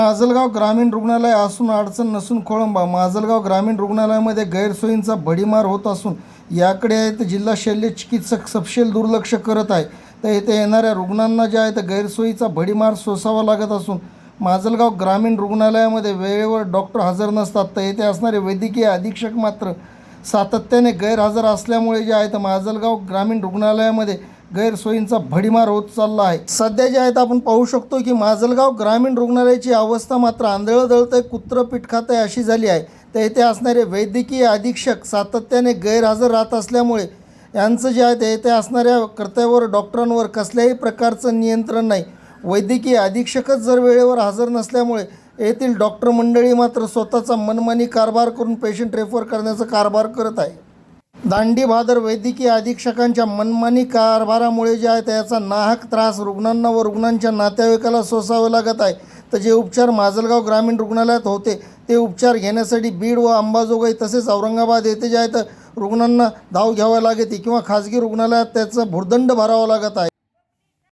माजलगाव ग्रामीण रुग्णालय असून अडचण नसून खोळंबा. माजलगाव ग्रामीण रुग्णालयामध्ये गैरसोयींचा भडीमार होत असून याकडे आहे तर जिल्हा शल्य चिकित्सक सपशेल दुर्लक्ष करत आहे. तर येथे येणाऱ्या रुग्णांना जे आहे तर गैरसोयीचा भडीमार सोसावा लागत असून माजलगाव ग्रामीण रुग्णालयामध्ये वेळेवर डॉक्टर हजर नसतात. तर येथे असणारे वैद्यकीय अधीक्षक मात्र सातत्याने गैरहजर असल्यामुळे जे आहे तर माजलगाव ग्रामीण रुग्णालयामध्ये गैरसोयींचा भडीमार होत चालला आहे. सध्या जे आहेत आपण पाहू शकतो की माजलगाव ग्रामीण रुग्णालयाची अवस्था मात्र आंधळं दळतंय कुत्र पीठ खात आहे अशी झाली आहे. तर येथे असणारे वैद्यकीय अधीक्षक सातत्याने गैरहजर राहत असल्यामुळे यांचं जे आहे ते येथे असणाऱ्या कर्त्यावर डॉक्टरांवर कसल्याही प्रकारचं नियंत्रण नाही. वैद्यकीय अधीक्षकच जर वेळेवर हजर नसल्यामुळे येथील डॉक्टर मंडळी मात्र स्वतःचा मनमानी कारभार करून पेशंट रेफर करण्याचा कारभार करत आहे. दांडी भादर वैद्यकीय अधीक्षकांच्या मनमानी कारभारामुळे जे आहे त्याचा नाहक त्रास रुग्णांना व रुग्णांच्या नातेवाईकाला सोसावे लागत आहे. तर जे उपचार माजलगाव ग्रामीण रुग्णालयात होते ते उपचार घेण्यासाठी बीड व अंबाजोगाई तसेच औरंगाबाद येथे जे आहे तर रुग्णांना धाव घ्यावा लागते किंवा खाजगी रुग्णालयात त्याचा भुर्दंड भरावा लागत आहे.